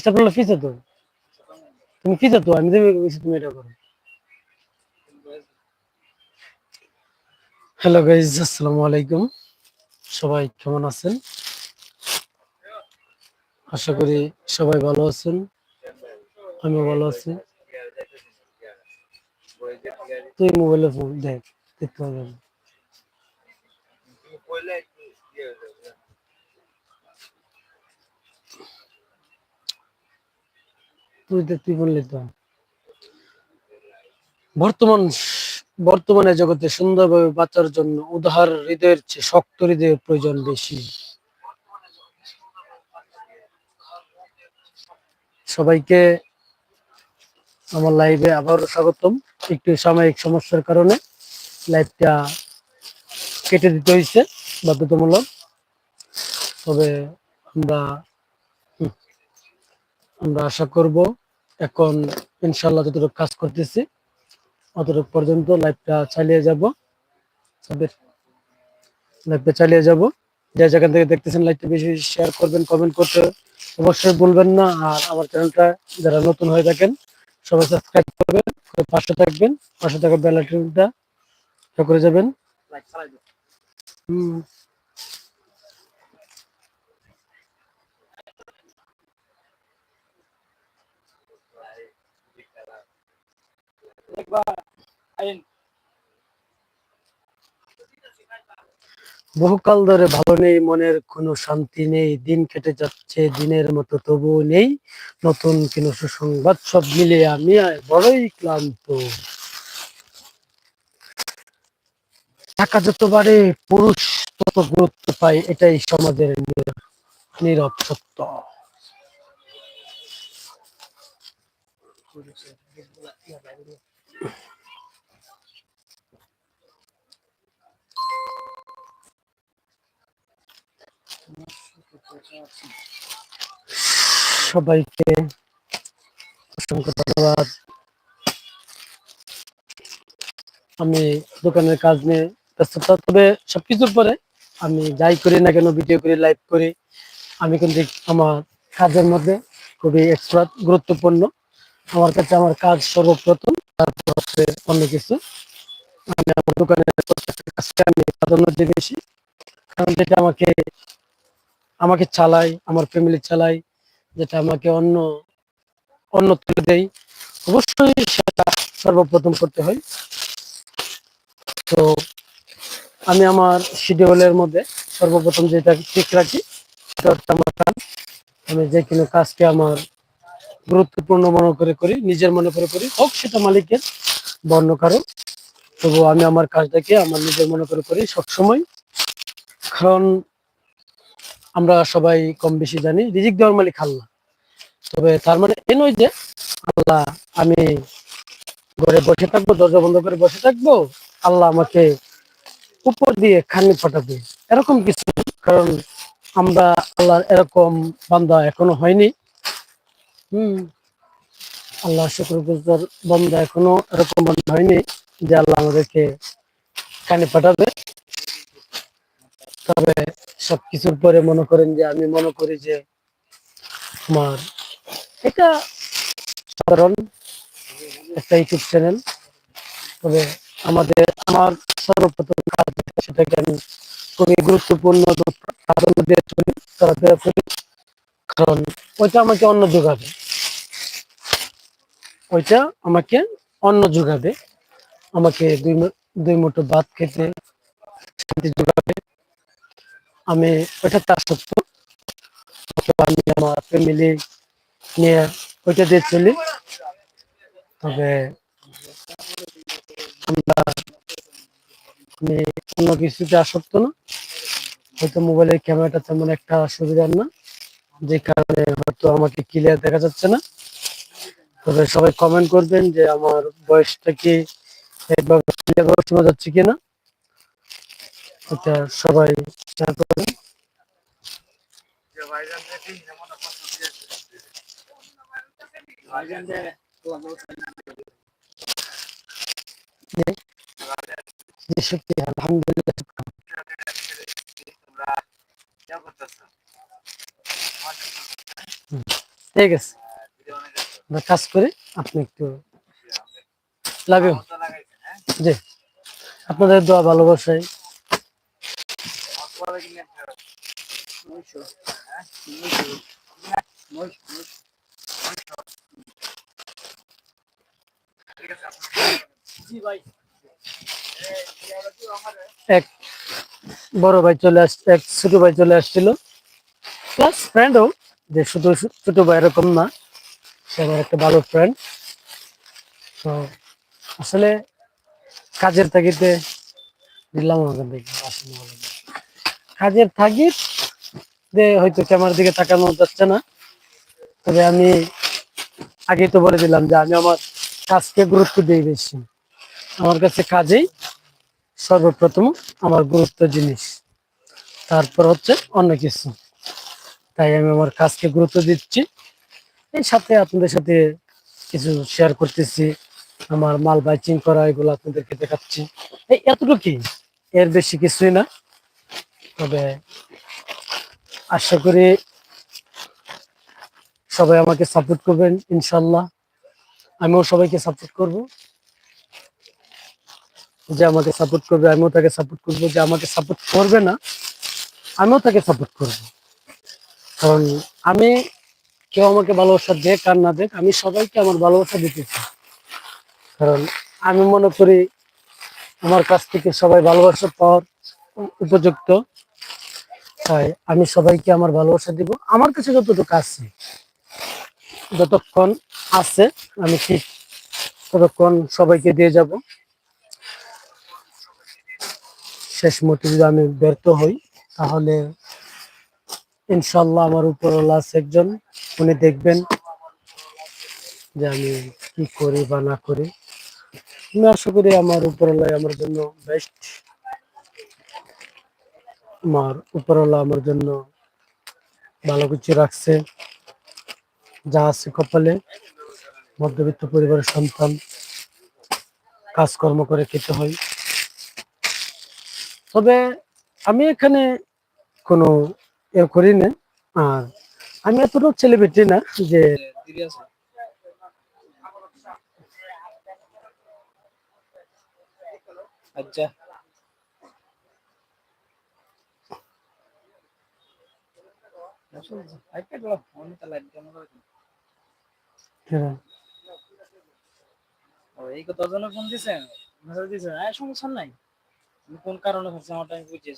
Staff হলো তো তুমি ফিসে তো আমি তুমি এটা করো। হ্যালো গাইজ আসসালামু আলাইকুম। সবাই কেমন আছেন? আশা করি সবাই ভালো আছেন। আমিও ভালো আছি। তুই মোবাইলে ফোন দেখ, দেখতে পাবেন। তুই বললি তো। বর্তমান, বর্তমানে জগতে সুন্দরভাবে বাঁচার জন্য উদার হৃদয়ের চেয়ে শক্ত হৃদয়ের প্রয়োজন বেশি। সবাইকে আমার লাইভে আবার স্বাগতম। একটু সাময়িক সমস্যার কারণে লাইভটা কেটে দিতে হয়েছে, বাধ্যতামূলক। তবে আমরা আমরা আশা করব এখন ইনশাল্লাহ যতটুকু কাজ করতেছি অতটুকু পর্যন্ত লাইভটা চালিয়ে যাব। লাইভটা চালিয়ে যাব। যে যেখান থেকে দেখতেছেন লাইভটা বেশি বেশি শেয়ার করবেন কমেন্ট করতে অবশ্যই বলবেন না। আর আমার চ্যানেলটা যারা নতুন হয়ে থাকেন সবাই সাবস্ক্রাইব করবেন করে পাশে থাকবেন পাশে থাকা বেল আইকনটা করে যাবেন। হুম। বহুকাল ধরে ভালো নেই, মনের কোনো শান্তি নেই, দিন কেটে যাচ্ছে, দিনের মতো তবুও নেই। নতুন কোনো সুসংবাদ সব মিলে আমি বড়ই ক্লান্ত। টাকা যত বাড়ে, পুরুষ তত গুরুত্ব পায়, এটাই সমাজের নীর- নীরব সত্য। সবাইকে অসংখ্য ধন্যবাদ। আমি দোকানের কাজ নিয়ে ব্যস্ততা তবে সবকিছুর পরে আমি যাই করি না কেন ভিডিও করি লাইভ করি, আমি কিন্তু আমার কাজের মধ্যে খুবই এক্সপার্ট গুরুত্বপূর্ণ। আমার কাছে আমার কাজ সর্বপ্রথম। অন্য কিছু। আমি আমার দোকানের কাজকে আমি প্রাধান্য দিই বেশি কারণ যেটা আমাকে আমাকে চালাই আমার ফ্যামিলি চালাই যেটা আমাকে অন্য অন্য তুলে দেয়, অবশ্যই সেটা সর্বপ্রথম করতে হয়। তো আমি আমার শিডিউলের মধ্যে সর্বপ্রথম যেটা ঠিক রাখি, সেটা হচ্ছে আমার কাজ আমি যে কোনো কাজকে আমার গুরুত্বপূর্ণ মনে করে করি, নিজের মনে করে করি, হোক সেটা মালিকের বর্ণ কারও। তবু আমি আমার কাজটাকে আমার নিজের মনে করে করি, সবসময়। কারণ আমরা সবাই কম বেশি জানি, রিজিক দেওয়ার মালিক আল্লাহ। তবে তার মানে এ নয় যে আল্লাহ আমি ঘরে বসে থাকব, দরজা বন্ধ করে বসে থাকব, আল্লাহ আমাকে উপর দিয়ে খানি পাঠাবে এরকম কিছু। কারণ আমরা আল্লাহর এরকম বান্দা এখনও হয়নি। আল্লাহ শুক্র গুজর, বান্দা এখনও এরকম বান্দা হয়নি যে আল্লাহ আমাদেরকে কানে পাঠাবে। তবে সবকিছুর পরে মনে করেন যে আমি মনে করি যে আমার এটা সাধারণ একটা ইউটিউব চ্যানেল। তবে আমাদের, আমার সর্বপ্রথম কাজ সেটাকে আমি খুবই গুরুত্বপূর্ণ প্রাধান্য দিয়ে করি। কারণ ওইটা আমাকে অন্য যোগাবে। ওইটা আমাকে অন্য যোগাবে। আমাকে দুই দুই মুঠো ভাত খেতে যোগাবে। আমি ওইটা তার সত্য আমি আমার ফ্যামিলি নিয়ে ওইটা দিয়ে চলি। তবে আমরা আমি অন্য কিছুতে আসক্ত না। হয়তো মোবাইলের ক্যামেরাটা তেমন একটা সুবিধার না। যে কারণে হয়তো আমাকে ক্লিয়ার দেখা যাচ্ছে না। তবে সবাই কমেন্ট করবেন যে আমার বয়সটা কি একবার ক্লিয়ার শোনা যাচ্ছে কিনা। এটা সবাই শেয়ার করবেন। আলহামদুলিল্লাহ ঠিক আছে। কাজ করে, আপনি একটু লাভ জি। আপনাদের দোয়া, ভালোবাসায়। এক বড় ভাই চলে আস, এক ছোট ভাই চলে আসছিল। প্লাস ফ্রেন্ড ফ্রেন্ডও যে শুধু ছোট ভাই এরকম না, সে আমার একটা ভালো ফ্রেন্ড তো আসলে কাজের তাগিদে দিলাম ওখান থেকে কাজের তাগিদ যে হয়তো ক্যামেরার দিকে তাকানো যাচ্ছে না, তবে আমি আগেই তো বলে দিলাম যে আমি আমার কাজকে গুরুত্ব দিই বেশি। আমার কাছে কাজেই সর্বপ্রথম আমার গুরুত্ব জিনিস। তারপর হচ্ছে অন্য কিছু। তাই আমি আমার কাজকে গুরুত্ব দিচ্ছি। এই সাথে আপনাদের সাথে কিছু শেয়ার করতেছি, আমার মাল বাইচিং করা, এগুলো আপনাদেরকে দেখাচ্ছি। এই এতটুকুই, এর বেশি কিছুই না। তবে আশা করি সবাই আমাকে সাপোর্ট করবেন ইনশাল্লাহ আমিও সবাইকে সাপোর্ট করব। যে আমাকে সাপোর্ট করবে, আমিও তাকে সাপোর্ট করব। যে আমাকে সাপোর্ট করবে না, আমিও তাকে সাপোর্ট করব। কারণ আমি কেউ আমাকে ভালোবাসা দেখ আর না দেখ আমি সবাইকে আমার ভালোবাসা দিতে চাই কারণ আমি মনে করি আমার কাছ থেকে সবাই ভালোবাসা পাওয়ার উপযুক্ত, তাই আমি সবাইকে আমার ভালোবাসা দিব। আমার কাছে যতটুকু আছে, যতক্ষণ আছে, আমি ঠিক ততক্ষণ সবাইকে দিয়ে যাব। শেষ মুহূর্তে যদি আমি ব্যর্থ হই, তাহলে ইনশাল্লাহ আমার উপর আছে একজন, উনি দেখবেন যে আমি কি করি বা না করি। আমি আশা করি আমার উপরওয়ালা আমার জন্য বেস্ট আমার উপরওয়ালা আমার জন্য ভালো কিছু রাখছে। যা আছে কপালে, মধ্যবিত্ত পরিবারের সন্তান, কাজকর্ম করে খেতে হয়। তবে আমি এখানে কোনো এ করি না। আর আমি এতটা সেলিব্রিটি না যে আচ্ছা। হ্যাঁ, এই ফোন দিছেন? দিছেন? সমস্যা নাই। কোন কারণে হচ্ছে আমারটা আমি বুঝিয়ে